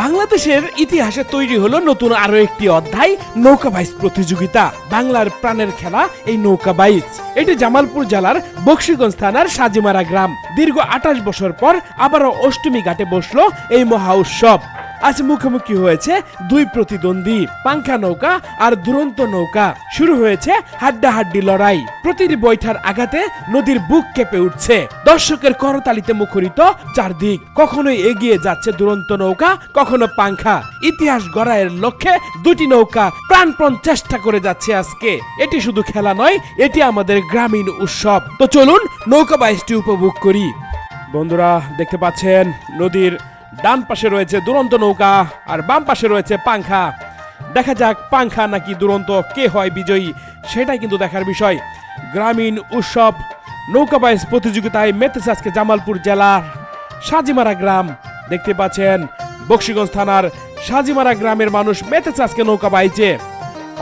বাংলাদেশের ইতিহাসে তৈরি হলো নতুন আরও একটি অধ্যায়, নৌকা বাইচ প্রতিযোগিতা। বাংলার প্রাণের খেলা, এই নৌকা বাইচ এটি জামালপুর জেলার বক্সিগঞ্জ থানার সাজিমারা গ্রাম। দীর্ঘ আঠাশ বছর পর আবারও অষ্টমী ঘাটে বসল এই মহা উৎসব। আজ মুখোমুখি হয়েছে দুই প্রতিদ্বন্দ্বী, পাংখা নৌকা আর দুরন্ত নৌকা। শুরু হয়েছে হাড্ডাহাড্ডি লড়াই। প্রতিটি বৈঠার আঘাতে নদীর বুক কেঁপে উঠছে। দর্শকের করতালিতে মুখরিত চারদিক। কখনোই এগিয়ে যাচ্ছে দুরন্ত নৌকা, কখনো পাংখা। ইতিহাস গড়ায়ের লক্ষ্যে দুটি নৌকা প্রাণপণ চেষ্টা করে যাচ্ছে আজকে। এটি শুধু খেলা নয়, এটি আমাদের গ্রামীণ উৎসব। তো চলুন নৌকা বাইশটি উপভোগ করি। বন্ধুরা, দেখতে পাচ্ছেন, নদীর ডান পাশে রয়েছে দুরন্ত নৌকা, আর বাম পাশে রয়েছে পাংখা। দেখা যাক পাংখা নাকি দুরন্ত, কে হয় বিজয়ী, সেটাই কিন্তু দেখার বিষয়। গ্রামীণ উৎসব, নৌকা বাইস প্রতিযোগিতায় মেতেছে আজকে জামালপুর জেলার সাজিমারা গ্রাম। দেখতে পাচ্ছেন, বক্সিগঞ্জ থানার সাজিমারা গ্রামের মানুষ মেতেছে আজকে নৌকা বাইচে।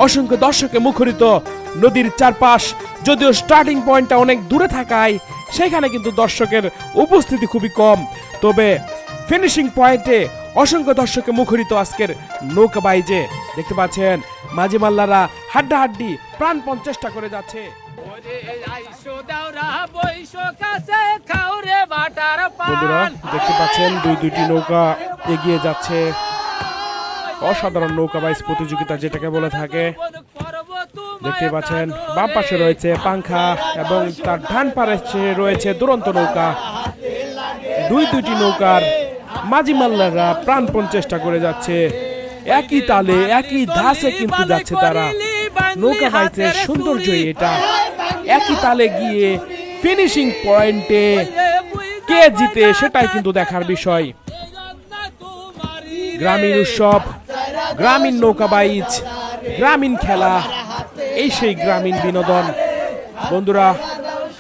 অসংখ্য দর্শকে মুখরিত নদীর চারপাশ, যদিও স্টার্টিং পয়েন্টটা অনেক দূরে থাকায়, সেখানে কিন্তু দর্শকের উপস্থিতি খুবই কম। তবে ফিনিশিং পয়েন্টে অসংখ্য দর্শকে মুখরিত আজকের নৌকা বাইজে। দেখতে পাচ্ছেন মাঝি মাল্লারা হাড্ডাহাড্ডি প্রাণপণ চেষ্টা করে যাচ্ছে। বন্ধুরা দেখতে পাচ্ছেন দুই দুইটি নৌকা এগিয়ে যাচ্ছে। অসাধারণ নৌকা বাইজ প্রতিযোগিতা যেটাকে বলে থাকে। দেখতে পাচ্ছেন বাম পাশে রয়েছে পাংখা এবং তার ডান পাশে রয়েছে দুরন্ত নৌকা। দুই দুইটি নৌকার মাঝি মাল্লাররা প্রাণপণ চেষ্টা করে যাচ্ছে। একই তালে, একই ধাসে কিন্তু যাচ্ছে তারা। নৌকা বাইচের সৌন্দর্যই এটা। একই তালে গিয়ে ফিনিশিং পয়েন্টে কে জিতে সেটাই কিন্তু দেখার বিষয়। গ্রামীণ উৎসব, গ্রামীণ নৌকা বাইচ, গ্রামীণ খেলা, এই সেই গ্রামীণ বিনোদন। বন্ধুরা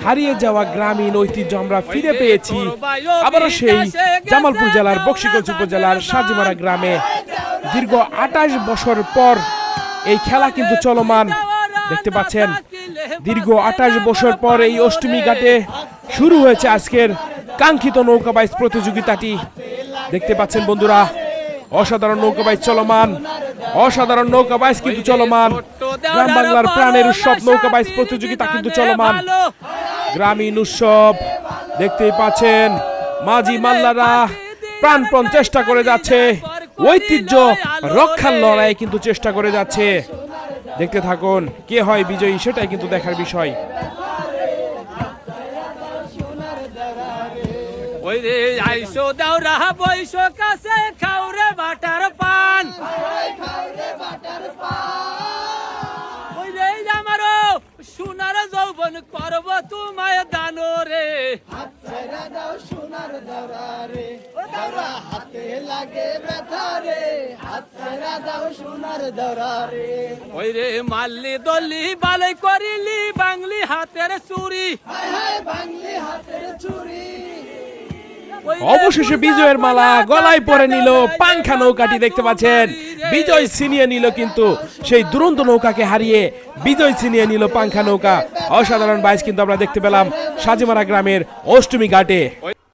হারিয়ে যাওয়া গ্রামীণ ঐতিহ্য আমরা ফিরে পেয়েছি। আবারও সেই জামালপুর জেলার বক্সিগঞ্জ উপজেলার সাজিমারা গ্রামে। দীর্ঘ আঠাশ বছর পর এই খেলা কিন্তু চলমান। দেখতে পাচ্ছেন, দীর্ঘ আঠাশ বছর পর এই অষ্টমী ঘাটে শুরু হয়েছে আজকের কাঙ্ক্ষিত নৌকা বাইচ প্রতিযোগিতাটি। দেখতে পাচ্ছেন বন্ধুরা, অসাধারণ নৌকা বাইচ চলমান। অসাধারণ নৌকা বাইচ কিন্তু চলমান। গ্রাম বাংলার প্রাণের উৎসব নৌকা বাইচ প্রতিযোগিতা কিন্তু চলমান। গ্রামীণ উৎসব। দেখতেই পাচ্ছেন, মাঝি মাল্লারা প্রাণপণ চেষ্টা করে যাচ্ছে। ঐতিহ্য রক্ষার লড়াই কিন্তু চেষ্টা করে যাচ্ছে। দেখতে থাকুন, কে হয় বিজয়ী সেটাই কিন্তু দেখার বিষয়। রে, আইসো কাছে, খাও রে বাটার পান। সোনার যৌবন ওই রে মাল্লি বালাই করিলি বাংলি হাতের চুরি। অবশেষে বিজয়ের মালা গলায় পরে নিল পাংখা নৌকাটি দেখতে পাচ্ছেন। বিজয় ছিনিয়ে নিল কিন্তু সেই দুরন্ত নৌকাকে হারিয়ে বিজয় ছিনিয়ে নিল পাংখা নৌকা। অসাধারণ বাইচ কিন্তু আমরা দেখতে পেলাম সাজিমারা গ্রামের অষ্টমী ঘাটে।